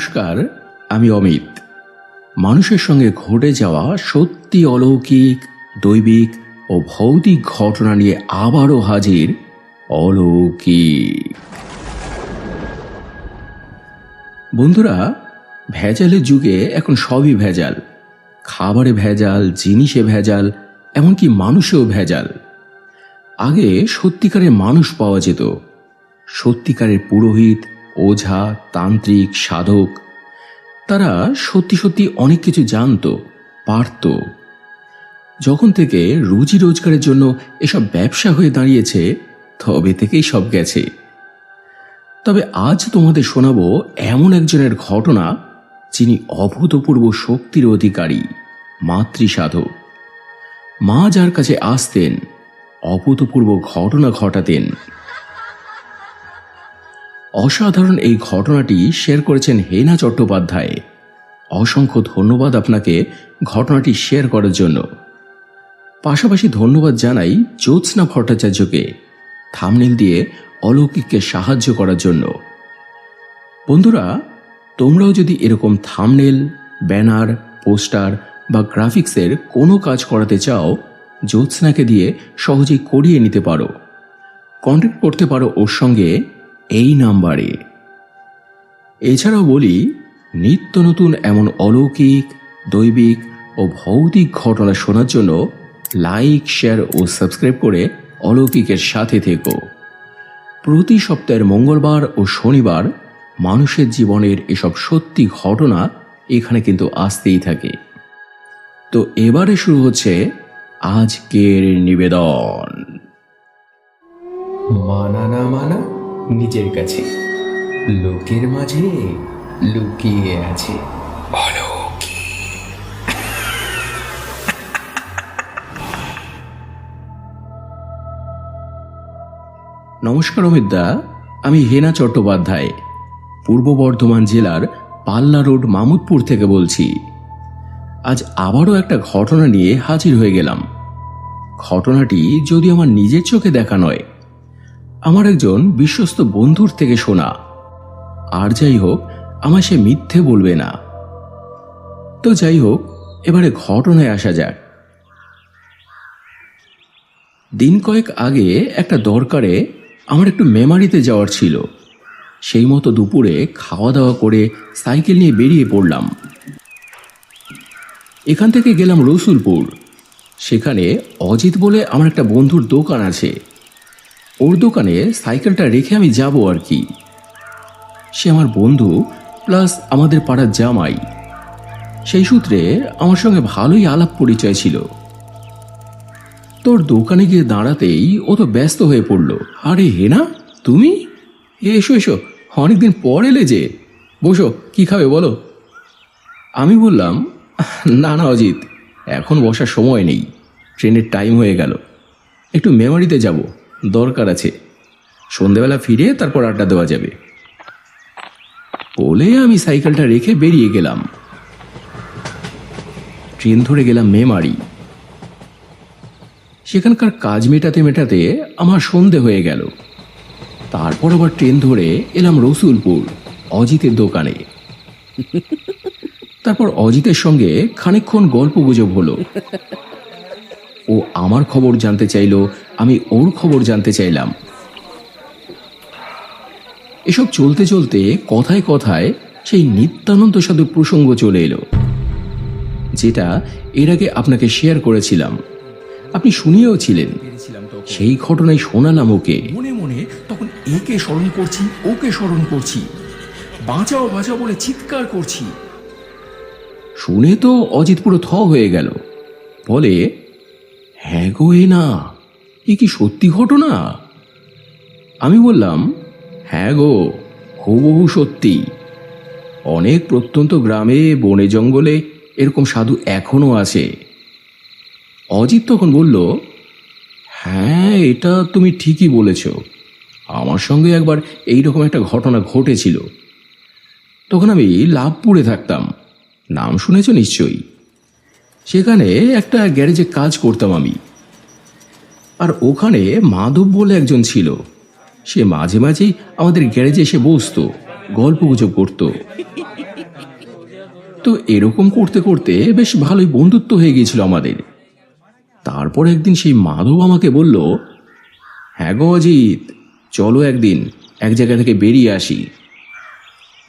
নমস্কার, আমি অমিত। মানুষের সঙ্গে ঘটে যাওয়া সত্যি অলৌকিক, দৈবিক ও ভৌতিক ঘটনা নিয়ে আবারও হাজির অলৌকিক। বন্ধুরা, ভেজালের যুগে এখন সবই ভেজাল। খাবারে ভেজাল, জিনিসে ভেজাল, এমনকি মানুষেও ভেজাল। আগে সত্যিকারের মানুষ পাওয়া যেত। সত্যিকারের পুরোহিত ওঝা, তান্ত্রিক, সাধক, তারা সত্যি সত্যি অনেক কিছু জানতো, পারত। যখন থেকে রুজি রোজগারের জন্য এসব ব্যবসা হয়ে দাঁড়িয়েছে, তবে থেকেই সব গেছে। তবে আজ তোমাদের শোনাবো এমন একজনের ঘটনা, যিনি অভূতপূর্ব শক্তির অধিকারী, মাতৃসাধক। মা যার কাছে আসতেন, অভূতপূর্ব ঘটনা ঘটাতেন। অসাধারণ এই ঘটনাটি শেয়ার করেছেন হেনা চট্টোপাধ্যায়। অসংখ্য ধন্যবাদ আপনাকে ঘটনাটি শেয়ার করার জন্য। পাশাপাশি ধন্যবাদ জানাই জ্যোৎস্না ভট্টাচার্যকে থামনেল দিয়ে অলৌকিককে সাহায্য করার জন্য। বন্ধুরা, তোমরাও যদি এরকম থামনেল, ব্যানার, পোস্টার বা গ্রাফিক্সের কোনো কাজ করাতে চাও, জ্যোৎস্নাকে দিয়ে সহজেই করিয়ে নিতে পারো। কন্ট্যাক্ট করতে পারো ওর সঙ্গে এই নাম্বারে। এছাড়াও বলি, নিত্য নতুন এমন অলৌকিক, দৈবিক ও ভৌতিক ঘটনা শোনার জন্য লাইক, শেয়ার ও সাবস্ক্রাইব করে অলৌকিকের সাথে থেকো। প্রতি সপ্তাহের মঙ্গলবার ও শনিবার মানুষের জীবনের এসব সত্যি ঘটনা এখানে কিন্তু আসতেই থাকে। তো এবারে শুরু হচ্ছে আজকের নিবেদন। মানা মানা নিজের কাছে। লোকের মাঝে লুকিয়ে আছে। নমস্কার অমিতদা আমি হেনা চট্টোপাধ্যায়, পূর্ব বর্ধমান জেলার পাল্লা রোড, মামুদপুর থেকে বলছি। আজ আবারও একটা ঘটনা নিয়ে হাজির হয়ে গেলাম। ঘটনাটি যদি আমার নিজের চোখে দেখা নয় আমার একজন বিশ্বস্ত বন্ধুর থেকে শোনা। আর যাই হোক, আমায় সে মিথ্যে বলবে না। তো যাই হোক, এবারে ঘটনায় আসা যাক। দিন কয়েক আগে একটা দরকারে আমার একটু মেমারিতে যাওয়ার ছিল। সেই মতো দুপুরে খাওয়া দাওয়া করে সাইকেল নিয়ে বেরিয়ে পড়লাম। এখান থেকে গেলাম রসুলপুর। সেখানে অজিত বলে আমার একটা বন্ধুর দোকান আছে। ওর দোকানে সাইকেলটা রেখে আমি যাব আর কি। সে আমার বন্ধু প্লাস আমাদের পাড়ার জামাই। সেই সূত্রে আমার সঙ্গে ভালোই আলাপ পরিচয় ছিল। তোর দোকানে গিয়ে দাঁড়াতেই ও তো ব্যস্ত হয়ে পড়ল। আরে হেনা তুমি? এ, এসো এসো অনেকদিন পর এলে যে। বসো কি খাবে বলো? আমি বললাম না না অজিত এখন বসার সময় নেই। ট্রেনের টাইম হয়ে গেল। একটু মেমারিতে যাব। দরকার আছে। সন্ধেবেলা ফিরে তারপর আড্ডা দেওয়া যাবে। বলে আমি সাইকেলটা রেখে বেরিয়ে গেলাম। ট্রেন ধরে গেলাম মেমারি। সেখানকার কাজ মেটাতে মেটাতে আমার সন্ধে হয়ে গেল। তারপর আবার ট্রেন ধরে এলাম রসুলপুর, অজিতের দোকানে। তারপর অজিতের সঙ্গে খানিকক্ষণ গল্প গুজব হলো। ও আমার খবর জানতে চাইলো আমি ওর খবর জানতে চাইলাম। এসব চলতে চলতে কথায় কথায় সেই নিত্যানন্দ সাধু প্রসঙ্গ চলে এলো যেটা এর আগে আপনাকে শেয়ার করেছিলাম। আপনি শুনিয়েও ছিলেন সেই ঘটনায় শোনালাম ওকে মনে মনে তখন একে স্মরণ করছি ওকে স্মরণ করছি। বাঁচাও বাঁচাও বলে চিৎকার করছি। শুনে তো অজিত পুরো থ হয়ে গেল। বলে হ্যাঁ গো, এ না। এ কি সত্যি ঘটনা? আমি বললাম হ্যাঁ গো, হুবহু সত্যি। অনেক প্রত্যন্ত গ্রামে, বনে জঙ্গলে এরকম সাধু এখনও আছে। অজিত তখন বলল হ্যাঁ এটা তুমি ঠিকই বলেছ। আমার সঙ্গে একবার এই রকম একটা ঘটনা ঘটেছিল। তখন আমি লাভপুরে থাকতাম। নাম শুনেছ নিশ্চয়ই? সেখানে একটা গ্যারেজে কাজ করতাম আমি। আর ওখানে মাধব বলে একজন ছিল। সে মাঝে মাঝেই আমাদের গ্যারেজে এসে বসতো গল্প গুজব করতো। তো এরকম করতে করতে বেশ ভালোই বন্ধুত্ব হয়ে গিয়েছিল আমাদের। তারপর একদিন সেই মাধব আমাকে বলল হ্যাঁ গো অজিত, চলো একদিন, এক জায়গা থেকে বেরিয়ে আসি।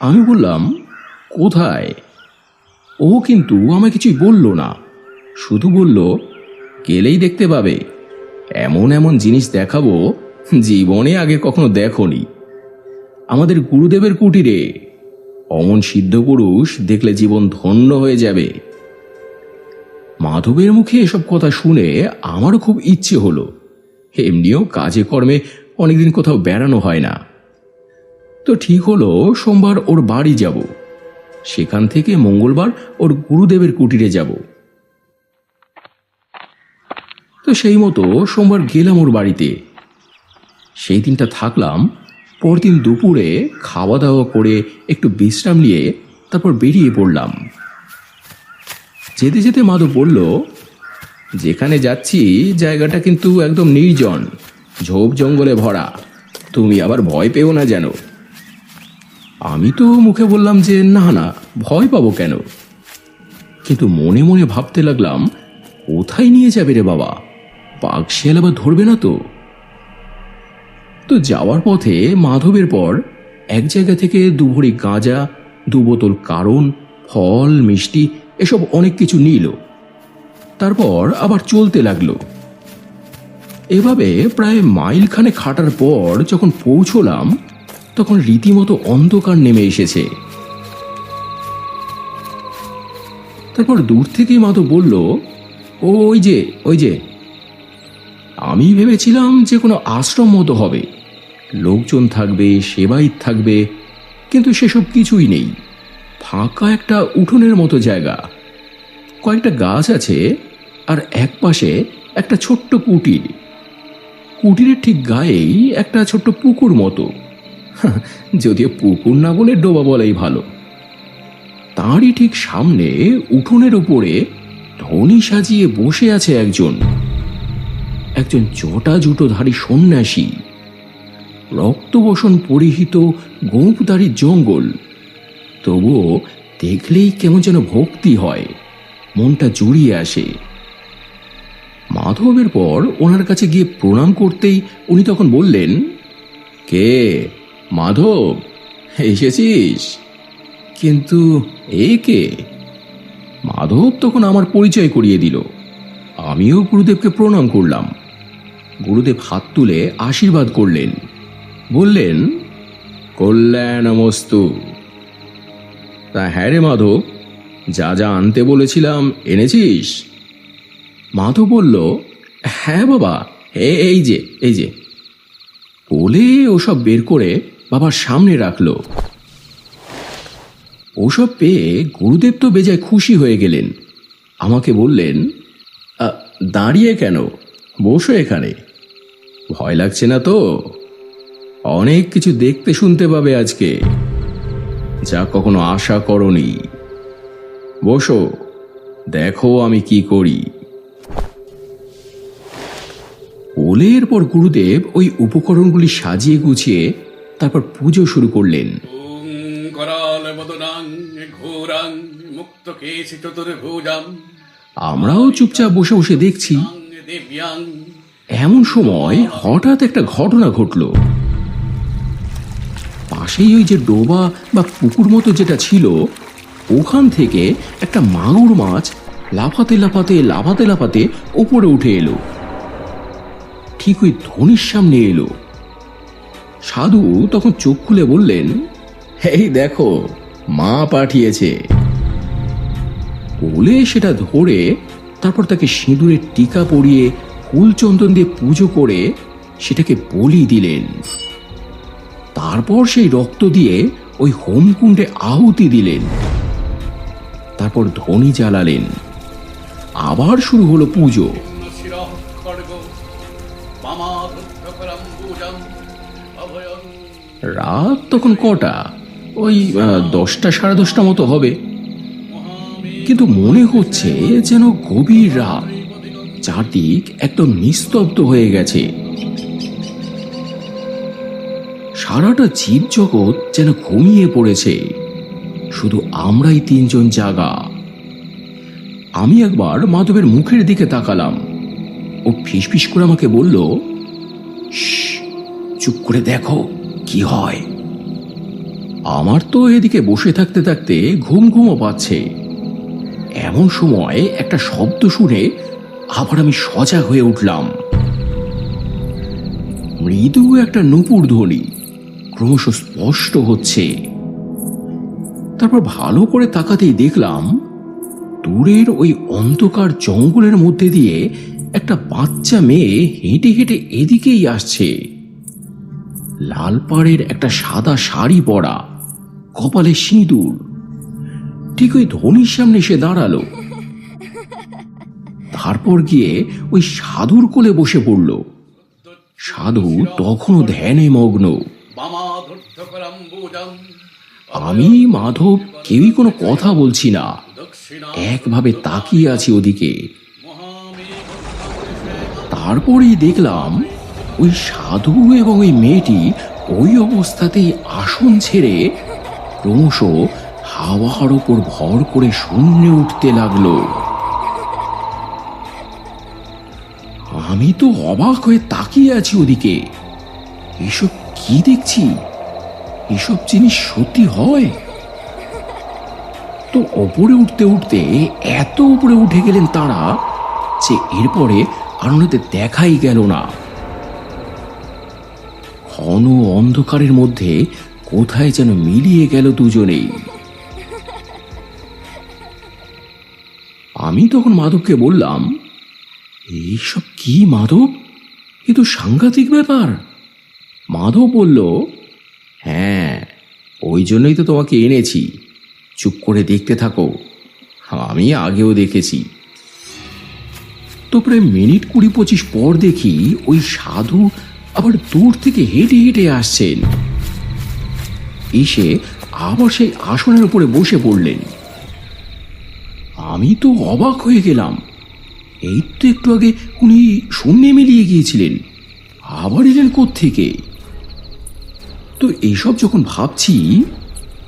আমি বললাম, কোথায়? ও কিন্তু আমায় কিছুই বলল না। শুধু বলল, গেলেই দেখতে পাবে। এমন এমন জিনিস দেখাবো, জীবনে আগে কখনো দেখনি। আমাদের গুরুদেবের কুটিরে অমন সিদ্ধ পুরুষ দেখলে জীবন ধন্য হয়ে যাবে। মাধবের মুখে এসব কথা শুনে আমারও খুব ইচ্ছে হলো। এমনিও কাজে কর্মে অনেকদিন কোথাও বেড়ানো হয় না। তো ঠিক হলো, সোমবার ওর বাড়ি যাব। সেখান থেকে মঙ্গলবার ওর গুরুদেবের কুটিরে যাব। তো সেই মতো সোমবার গেলাম ওর বাড়িতে। সেই দিনটা থাকলাম, পরদিন দুপুরে খাওয়া দাওয়া করে একটু বিশ্রাম নিয়ে তারপর বেরিয়ে পড়লাম। যেতে যেতে মাধব বলল, যেখানে যাচ্ছি জায়গাটা কিন্তু একদম নির্জন, ঝোপ জঙ্গলে ভরা। তুমি আবার ভয় পেও না যেন। আমি তো মুখে বললাম যে, না না, ভয় পাবো কেন? কিন্তু মনে মনে ভাবতে লাগলাম, কোথায় নিয়ে যাবে রে বাবা? বাঘ শিয়াল আবার ধরবে না তো? তো যাওয়ার পথে মাধবের পর এক জায়গা থেকে দু ভরি গাঁজা দু বোতল কারণ ফল মিষ্টি এসব অনেক কিছু নিল। তারপর আবার চলতে লাগল। এভাবে প্রায় মাইল খানে খাটার পর যখন পৌঁছলাম তখন রীতিমতো অন্ধকার নেমে এসেছে। তারপর দূর থেকেই মাধব বলল "ও, ওই যে ওই যে আমি ভেবেছিলাম যে কোনো আশ্রম মতো হবে। লোকজন থাকবে সেবাইত থাকবে, কিন্তু সেসব কিছুই নেই। ফাঁকা একটা উঠোনের মতো জায়গা। কয়েকটা গাছ আছে, আর এক পাশে একটা ছোট্ট কুটির। কুটিরের ঠিক গায়েই একটা ছোট্ট পুকুর মতো। যদিও পুকুর না বলে ডোবা বলাই ভালো। তাঁরই ঠিক সামনে উঠোনের ওপরে ধনী সাজিয়ে বসে আছে একজন। একজন জটা জুটোধারী সন্ন্যাসী। রক্তবসন পরিহিত গোপদারি জঙ্গল। তবুও দেখলেই কেমন যেন ভক্তি হয়, মনটা জুড়িয়ে আসে। মাধবের পর ওনার কাছে গিয়ে প্রণাম করতেই উনি তখন বললেন, কে? মাধব, এসেছিস? কিন্তু এ কে? মাধব তখন আমার পরিচয় করিয়ে দিল। আমিও গুরুদেবকে প্রণাম করলাম। গুরুদেব হাত তুলে আশীর্বাদ করলেন। বললেন, কল্যাণমস্তু। তা হ্যাঁ রে মাধব, যা যা আনতে বলেছিলাম এনেছিস? মাধব বলল হ্যাঁ বাবা এই যে এই যে। বলে ওসব বের করে বাবার সামনে রাখল। ওসব পেয়ে গুরুদেব তো বেজায় খুশি হয়ে গেলেন। আমাকে বললেন দাঁড়িয়ে কেন? বসো এখানে। ভয় লাগছে না তো? অনেক কিছু দেখতে শুনতে পাবে আজকে। যা কখনো আশা করনি। বসো দেখো আমি কি করি। ওলের পর গুরুদেব ওই উপকরণগুলি সাজিয়ে গুছিয়ে তারপর পুজো শুরু করলেন। আমরাও চুপচাপ বসে বসে দেখছি। এমন সময় হঠাৎ একটা ঘটনা ঘটল। পাশেই ওই যে ডোবা বা পুকুর মতো যেটা ছিল, ওখান থেকে একটা মাগুর মাছ লাফাতে লাফাতে লাফাতে লাফাতে ওপরে উঠে এলো। ঠিক ওই ধনির সামনে এলো। সাধু তখন চোখ খুলে বললেন, এই দেখো, মা পাঠিয়েছে। বলে সেটা ধরে তারপর তাকে সিঁদুরের টিকা পরিয়ে ফুল চন্দন দিয়ে পুজো করে সেটাকে বলি দিলেন। তারপর সেই রক্ত দিয়ে ওই হোমকুণ্ডে আহুতি দিলেন। তারপর ধনি জ্বালালেন। আবার শুরু হলো পুজো। রাত তখন কটা? ওই দশটা সাড়ে দশটা মতো হবে। কিন্তু মনে হচ্ছে যেন গভীর রাত। চারদিক একদম নিস্তব্ধ হয়ে গেছে। সারাটা জীবজগৎ যেন ঘুমিয়ে পড়েছে। শুধু আমরাই তিনজন জাগা। আমি একবার মাধবের মুখের দিকে তাকালাম। ও ফিসফিস করে আমাকে বলল চুপ করে দেখো কি হয়। আমার তো এদিকে বসে থাকতে থাকতে ঘুম ঘুমও পাচ্ছে। এমন সময় একটা শব্দ শুনে আবার আমি সজাগ হয়ে উঠলাম। মৃদু একটা নুপুর ধ্বনি ক্রমশ স্পষ্ট হচ্ছে। তারপর ভালো করে তাকাতেই দেখলাম, দূরের ওই অন্ধকার জঙ্গলের মধ্যে দিয়ে একটা বাচ্চা মেয়ে হেঁটে হেঁটে এদিকেই আসছে। লাল পাড়ের একটা সাদা শাড়ি পরা, কপালে সিঁদুর। ঠিক ওই ধনির সামনে এসে দাঁড়াল। তারপর গিয়ে ওই সাধুর কোলে বসে পড়ল। সাধু তখনও ধ্যানে মগ্ন। আমি, মাধব, কেউই কোনো কথা বলছি না। একভাবে তাকিয়ে আছি ওদিকে। তারপরেই দেখলাম ওই সাধু এবং ওই মেয়েটি ওই অবস্থাতেই আসন ছেড়ে ক্রমশ হাওয়ার ওপর ভর করে শূন্যে উঠতে লাগল। আমি তো অবাক হয়ে তাকিয়ে আছি ওদিকে। এসব কি দেখছি? এসব জিনিস সত্যি হয়? তো ওপরে উঠতে উঠতে, এত উপরে উঠে গেলেন তারা যে এরপরে আর ওনাদের দেখাই গেল না। ঘন অন্ধকারের মধ্যে কোথায় যেন মিলিয়ে গেল দুজনেই। আমি তখন মাধবকে বললাম এইসব কি, মাধব? এ তো সাংঘাতিক ব্যাপার। মাধব বলল হ্যাঁ ওই জন্যই তো তোমাকে এনেছি। চুপ করে দেখতে থাকো। আমি আগেও দেখেছি। তো প্রায় মিনিট কুড়ি পঁচিশ পর দেখি ওই সাধু আবার দূর থেকে হেঁটে হেঁটে আসছেন। এসে আবার সেই আসনের উপরে বসে পড়লেন। আমি তো অবাক হয়ে গেলাম। এই তো একটু আগে উনি শূন্যে মিলিয়ে গিয়েছিলেন। আবার এলেন থেকে তো এইসব যখন ভাবছি,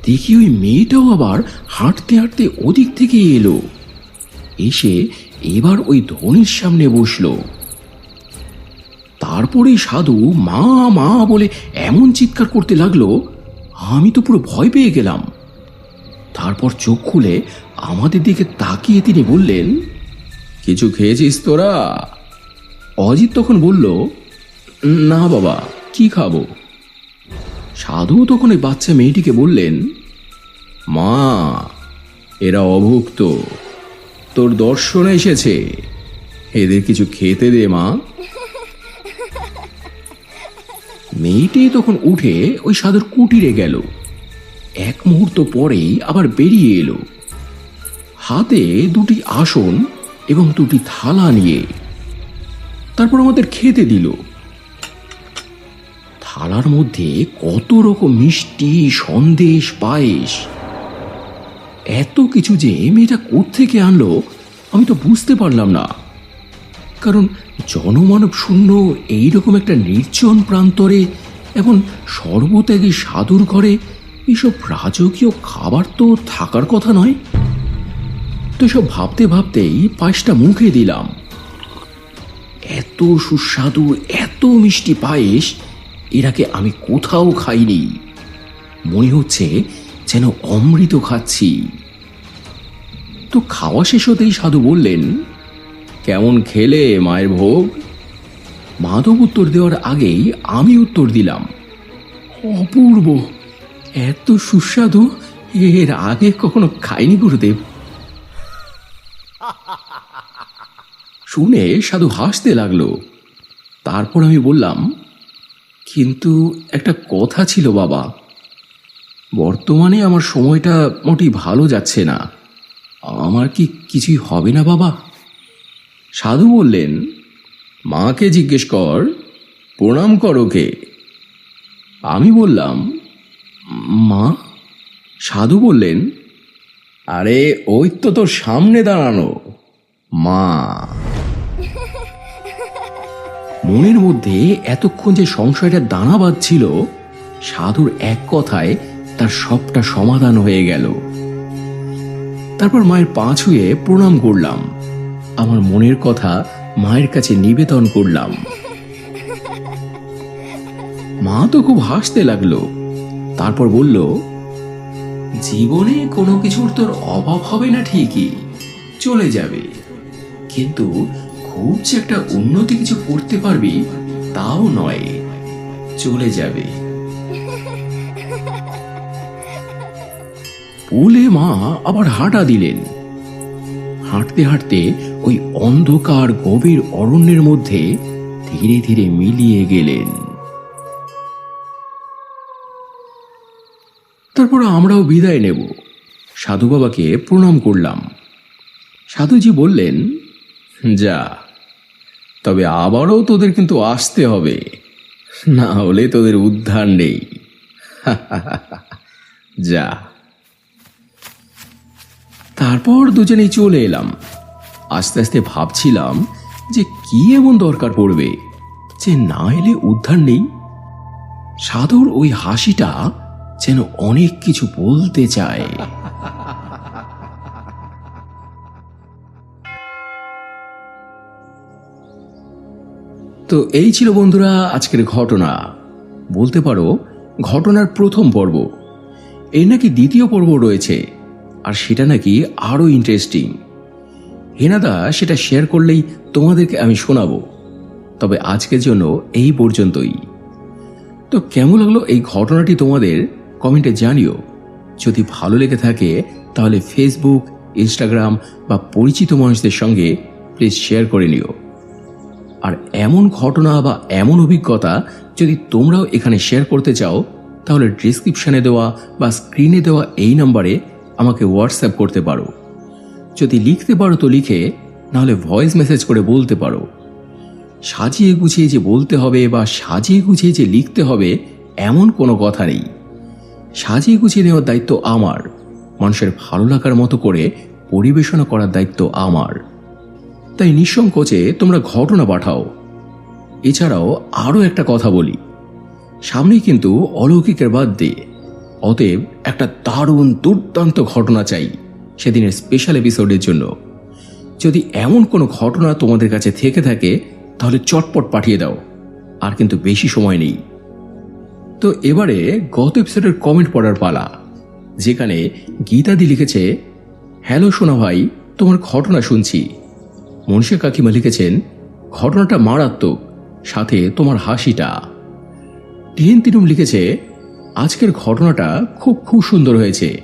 দেখি ওই মেয়েটাও আবার হাঁটতে হাঁটতে ওদিক থেকে এলো। এসে এবার ওই ধনির সামনে বসল। তারপরে সাধু মা মা বলে এমন চিৎকার করতে লাগল, আমি তো পুরো ভয় পেয়ে গেলাম। তারপর চোখ খুলে আমাদের দিকে তাকিয়ে তিনি বললেন কিছু খেয়েছিস তোরা? অজিত তখন বলল, না বাবা, কি খাব? সাধু তখন ওই বাচ্চা মেয়েটিকে বললেন, মা, এরা অভুক্ত। তোর দর্শনে এসেছে। এদের কিছু খেতে দে, মা। মেয়েটি তখন উঠে ওই সাধুর কুটিরে গেল। এক মুহূর্ত পরেই আবার বেরিয়ে এলো। হাতে দুটি আসন এবং দুটি থালা নিয়ে তারপর আমাদের খেতে দিল। থালার মধ্যে কত রকম মিষ্টি, সন্দেশ, পায়েস, এত কিছু যে মেয়েটা কোত্থেকে আনলো, আমি তো বুঝতে পারলাম না। কারণ জনমানব শূন্য এইরকম একটা নির্জন প্রান্তরে এবং সর্বত্যাগী সাধুর ঘরে এসব রাজকীয় খাবার তো থাকার কথা নয়। তো সব ভাবতে ভাবতেই পায়েসটা মুখে দিলাম। এত সুস্বাদু, এত মিষ্টি পায়েস এরাকে আমি কোথাও খাইনি। মনে হচ্ছে যেন অমৃত খাচ্ছি। তো খাওয়া শেষ হতেই সাধু বললেন, কেমন খেলে মায়ের ভোগ? মাধব উত্তর দেওয়ার আগেই আমি উত্তর দিলাম, অপূর্ব, এত সুস্বাদু, এর আগে কখনো খাইনি গুরুদেব। শুনে সাধু হাসতে লাগল। তারপর আমি বললাম, কিন্তু একটা কথা ছিল বাবা। বর্তমানে আমার সময়টা মোটি ভালো যাচ্ছে না। আমার কি কিছুই হবে না বাবা? সাধু বললেন, মাকে জিজ্ঞেস কর, প্রণাম কর ওকে। আমি বললাম, মা? সাধু বললেন, আরে, ওই তো তোর সামনে দাঁড়ানো। মা। মনের মধ্যে এতক্ষণ যে সংশয়টা দানা বাঁধছিল, সাধুর এক কথায় তার সবটা সমাধান হয়ে গেল। তারপর মায়ের পা ছুঁয়ে প্রণাম করলাম। আমার মনের কথা মায়ের কাছে নিবেদন করলাম। মা তো খুব হাসতে লাগল। তারপর বলল, জীবনে কোনো কিছুর তোর অভাব হবে না ঠিকই। চলে যাবে। কিন্তু খুব যে একটা উন্নতি কিছু করতে পারবি, তাও নয়। চলে যাবে। বলে মা আবার হাঁটা দিলেন। হাঁটতে হাঁটতে ওই অন্ধকার গভীর অরণ্যের মধ্যে ধীরে ধীরে মিলিয়ে গেলেন। তারপর আমরাও বিদায় নেব। সাধু বাবাকে প্রণাম করলাম। সাধুজি বললেন যা, তবে আবারও তোদের কিন্তু আসতে হবে। না হলে তোদের উদ্ধার নেই। যা। তারপর দুজনেই চলে এলাম। আস্তে আস্তে ভাবছিলাম যে কি এমন দরকার পড়বে, যে না এলে উদ্ধার নেই। সাধুর ওই হাসিটা যেন অনেক কিছু বলতে চায়। তো এই ছিল বন্ধুরা আজকের ঘটনা। বলতে পারো, ঘটনার প্রথম পর্ব। এর নাকি দ্বিতীয় পর্ব রয়েছে, আর সেটা নাকি আরও ইন্টারেস্টিং হেনাদা সেটা শেয়ার করলেই তোমাদেরকে আমি শোনাবো। তবে আজকের জন্য এই পর্যন্তই। তো কেমন লাগল এই ঘটনাটি তোমাদের? কমেন্টে জানিও। যদি ভালো লেগে থাকে, তাহলে ফেসবুক ইনস্টাগ্রাম বা পরিচিত মানুষদের সঙ্গে প্লিজ শেয়ার করে নিও। আর এমন ঘটনা বা এমন অভিজ্ঞতা যদি তোমরাও এখানে শেয়ার করতে চাও, তাহলে ডিসক্রিপশনে দেওয়া বা স্ক্রিনে দেওয়া এই নাম্বারে আমাকে হোয়াটসঅ্যাপ করতে পারো। যদি লিখতে পারো তো লিখে, নাহলে ভয়েস মেসেজ করে বলতে পারো। সাজিয়ে গুছিয়ে যে বলতে হবে বা সাজিয়ে গুছিয়ে যে লিখতে হবে, এমন কোনো কথা নেই। সাজিয়ে গুছিয়ে নেওয়ার দায়িত্ব আমার। মানুষের ভালো লাগার মতো করে পরিবেশনা করার দায়িত্ব আমার। তাই নিঃসংকোচে তোমরা ঘটনা পাঠাও। এছাড়াও আরও একটা কথা বলি। সামনেই কিন্তু অলৌকিকের বাদ দিয়ে অতএব একটা দারুণ দুর্দান্ত ঘটনা চাই সেদিনের স্পেশাল এপিসোডের জন্য। যদি এমন কোনো ঘটনা তোমাদের কাছে থেকে থাকে, তাহলে চটপট পাঠিয়ে দাও। আর কিন্তু বেশি সময় নেই। তো এবারে গত এপিসোডের কমেন্ট পড়ার পালা, যেখানে গীতাদি লিখেছে, হ্যালো সোনা ভাই, তোমার ঘটনা শুনছি। মনীষা কাকিমা লিখেছেন, ঘটনাটা মারাত্মক, সাথে তোমার হাসিটা। টিএন তিরুম লিখেছে, আজকের ঘটনাটা খুব খুব সুন্দর হয়েছে।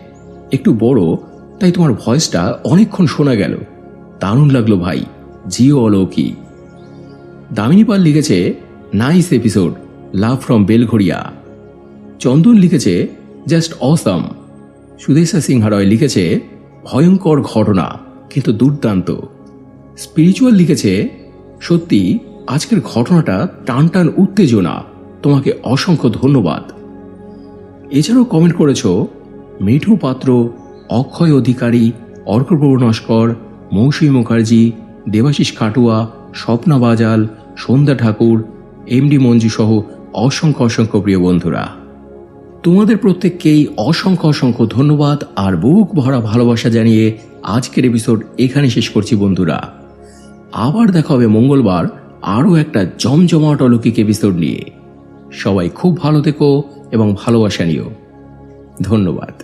একটু বড়, তাই তোমার ভয়েসটা অনেকক্ষণ শোনা গেল। দারুণ লাগল ভাই, জিও অলৌকিক দামিনী পাল লিখেছে, nice episode, love from Belgharia. Chandan লিখেছে, জাস্ট অসাম। সুদেশা সিংহারয় লিখেছে, ভয়ঙ্কর ঘটনা, কিন্তু দুর্দান্ত। স্পিরিচুয়াল লিখেছে, সত্যি, আজকের ঘটনাটা টান টান উত্তেজনা। তোমাকে অসংখ্য ধন্যবাদ। এছাড়াও কমেন্ট করেছ, মিঠু পাত্র, অক্ষয় অধিকারী অর্কপ্রভ নস্কর মৌসুমী মুখার্জি, দেবাশিস কাটুয়া, স্বপ্না বাজাল, সন্ধ্যা ঠাকুর এমডি মঞ্জু সহ অসংখ্য অসংখ্য প্রিয় বন্ধুরা। তোমাদের প্রত্যেককেই অসংখ্য অসংখ্য ধন্যবাদ আর বুক ভরা ভালোবাসা জানিয়ে আজকের এপিসোড এখানে শেষ করছি বন্ধুরা। আবার দেখা হবে মঙ্গলবার আরও একটা জমজমাট অলৌকিক এপিসোড নিয়ে। সবাই খুব ভালো থেকো এবং ভালোবাসা নিও। ধন্যবাদ।